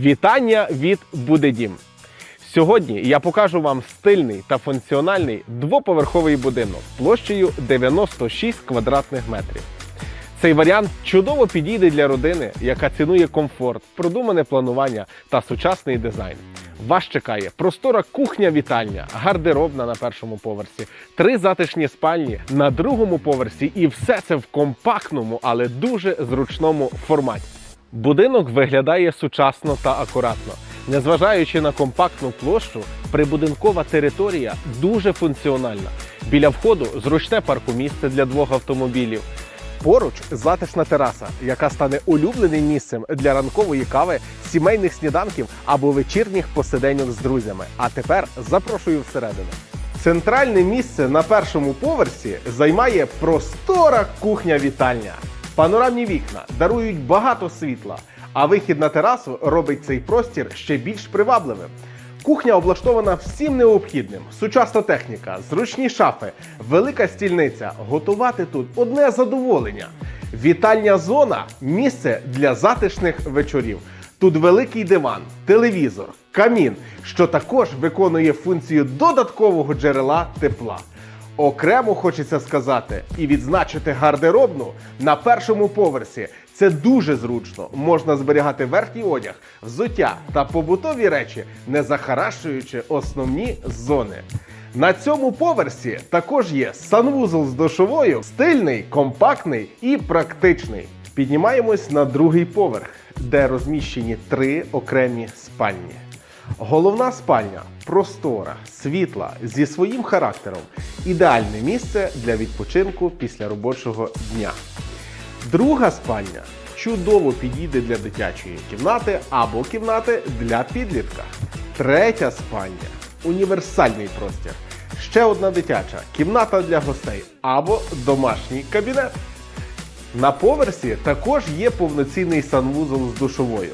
Вітання від Будедім. Сьогодні я покажу вам стильний та функціональний двоповерховий будинок площею 96 квадратних метрів. Цей варіант чудово підійде для родини, яка цінує комфорт, продумане планування та сучасний дизайн. Вас чекає простора кухня-вітальня, гардеробна на першому поверсі, три затишні спальні на другому поверсі, і все це в компактному, але дуже зручному форматі. Будинок виглядає сучасно та акуратно. Незважаючи на компактну площу, прибудинкова територія дуже функціональна. Біля входу зручне паркомісце для двох автомобілів. Поруч затишна тераса, яка стане улюбленим місцем для ранкової кави, сімейних сніданків або вечірніх посиденьок з друзями. А тепер запрошую всередину. Центральне місце на першому поверсі займає простора кухня-вітальня. Панорамні вікна дарують багато світла, а вихід на терасу робить цей простір ще більш привабливим. Кухня облаштована всім необхідним: сучасна техніка, зручні шафи, велика стільниця. Готувати тут одне задоволення. Вітальня зона місце для затишних вечорів. Тут великий диван, телевізор, камін, що також виконує функцію додаткового джерела тепла. Окремо хочеться сказати і відзначити гардеробну на першому поверсі. Це дуже зручно. Можна зберігати верхній одяг, взуття та побутові речі, не захаращуючи основні зони. На цьому поверсі також є санвузол з душовою, стильний, компактний і практичний. Піднімаємось на другий поверх, де розміщені три окремі спальні. Головна спальня простора, світла зі своїм характером. Ідеальне місце для відпочинку після робочого дня. Друга спальня чудово підійде для дитячої кімнати або кімнати для підлітка. Третя спальня універсальний простір. Ще одна дитяча кімната для гостей або домашній кабінет. На поверсі також є повноцінний санвузол з душовою.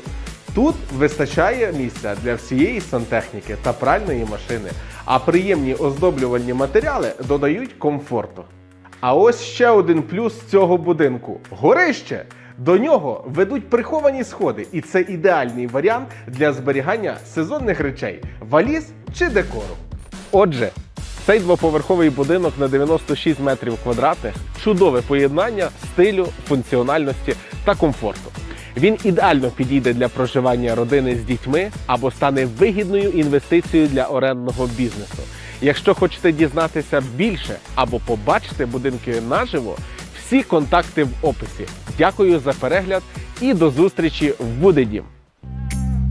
Тут вистачає місця для всієї сантехніки та пральної машини, а приємні оздоблювальні матеріали додають комфорту. А ось ще один плюс цього будинку горище. До нього ведуть приховані сходи, і це ідеальний варіант для зберігання сезонних речей, валіз чи декору. Отже, цей двоповерховий будинок на 96 метрів квадратних чудове поєднання стилю, функціональності та комфорту. Він ідеально підійде для проживання родини з дітьми або стане вигідною інвестицією для орендного бізнесу. Якщо хочете дізнатися більше або побачити будинки наживо, всі контакти в описі. Дякую за перегляд і до зустрічі в Будедім.